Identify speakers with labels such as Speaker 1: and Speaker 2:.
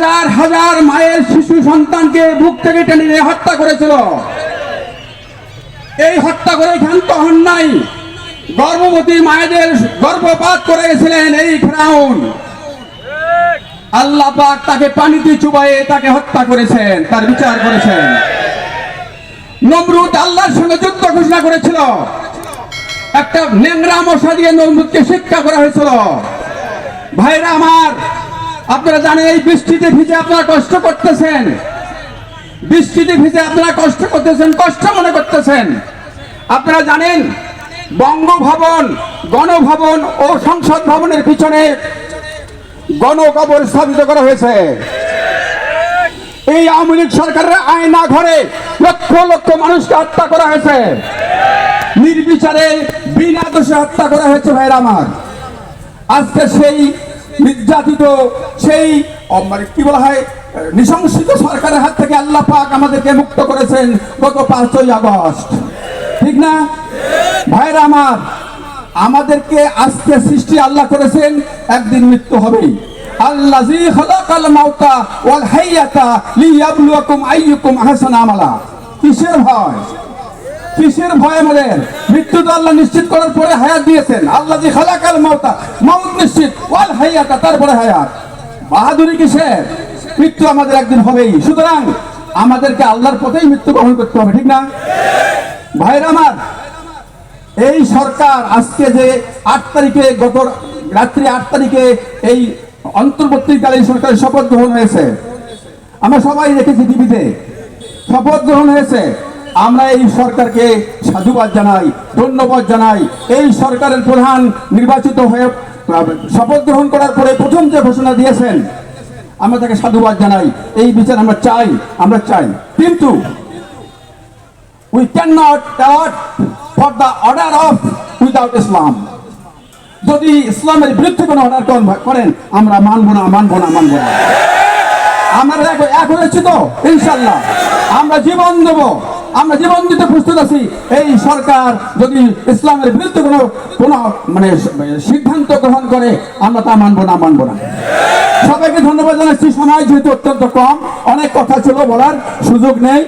Speaker 1: হাজার হাজার মায়ের শিশু সন্তানকে বুক থেকে টেনে নিয়ে হত্যা করেছিল। এই হত্যা করে ক্ষান্ত হন নাই। গর্ভবতী মায়েদের গর্ভপাত করে গেছিলেন এই ফেরাউন। আল্লাহ পাক তাকে পানিতে চুবাইয়ে তাকে হত্যা করেছেন, তার বিচার করেছেন। নমরুদ আল্লাহর সঙ্গে যুদ্ধ ঘোষণা করেছিল। একটা নেংরা মশা দিয়ে নমরুদকে শিক্ষা করা হয়েছিল। ভাইরা আমার আপনারা জানেন এই বৃষ্টিতে ভিজে আপনারা কষ্ট করতেছেন। বৃষ্টিতে ভিজে আপনারা কষ্ট করতেছেন, কষ্ট মনে করতেছেন। আপনারা জানেন, বঙ্গভবন, গণভবন ও সংসদ ভবনের পিছনে গণকবর স্থাপিত করা হয়েছে। এই আওয়ামী লীগ সরকারের আয়না ঘরে লক্ষ লক্ষ মানুষকে হত্যা করা হয়েছে। নির্বিচারে বিনা দোষে হত্যা করা হয়েছে ভাইরা আমার। আজকে সেই নির্যাতিত, সেই মানে কি বলা হয়, নৃশংসিত সরকারের হাত থেকে আল্লাহ পাক আমাদেরকে মুক্ত করেছেন গত পাঁচই আগস্ট। ঠিক না? ভাইরা আমার, আমাদেরকে আজকে সৃষ্টি আল্লাহ করেছেন, একদিন মৃত্যু হবেই। আমালা। কিসের ভয়? কিসের ভয় আমাদের মৃত্যু তো আল্লাহ নিশ্চিত করার পরে হায়াত দিয়েছেন। আল্লাহ যে খালাকাল মাউতা মাউত নিশ্চিত। ওয়াল হাইয়াতা, তারপরে হায়াত। বাহাদুরি কিসের? মৃত্যু আমাদের একদিন হবেই। সুতরাং আমাদেরকে আল্লাহর পথেই মৃত্যু গ্রহণ করতে হবে, ঠিক না? ভাইরা আমার, এই সরকার আজকে যে আট তারিখে গত রাত্রি আট তারিখে এই অন্তর্বর্তীকালীন সরকারের শপথ গ্রহণ হয়েছে। আমরা সবাই দেখেছি টিভিতে। শপথ গ্রহণ হয়েছে। আমরা এই সরকারকে সাধুবাদ জানাই, ধন্যবাদ জানাই। এই সরকারের প্রধান নির্বাচিত হয়ে শপথ গ্রহণ করার পরে প্রথম যে ঘোষণা দিয়েছেন, আমরা তাকে সাধুবাদ জানাই। এই বিচার আমরা চাই আমরা চাই। কিন্তু we cannot award for the order of without Islam. যদি ইসলামের বিরুদ্ধে কোনো অর্ডার করেন আমরা মানবো না মানবো না মানবো না। আমরা এক হয়েছি তো ইনশাল্লাহ আমরা জীবন দেব। আমরা জীবন দিতে প্রস্তুত আছি। এই সরকার যদি ইসলামের বিরুদ্ধে কোনো কোনো মানে সিদ্ধান্ত গ্রহণ করে, আমরা তা মানবো না মানবো না। সবাইকে ধন্যবাদ জানাচ্ছি। সময় যেহেতু অত্যন্ত কম, অনেক কথা ছিল বলার সুযোগ নেই।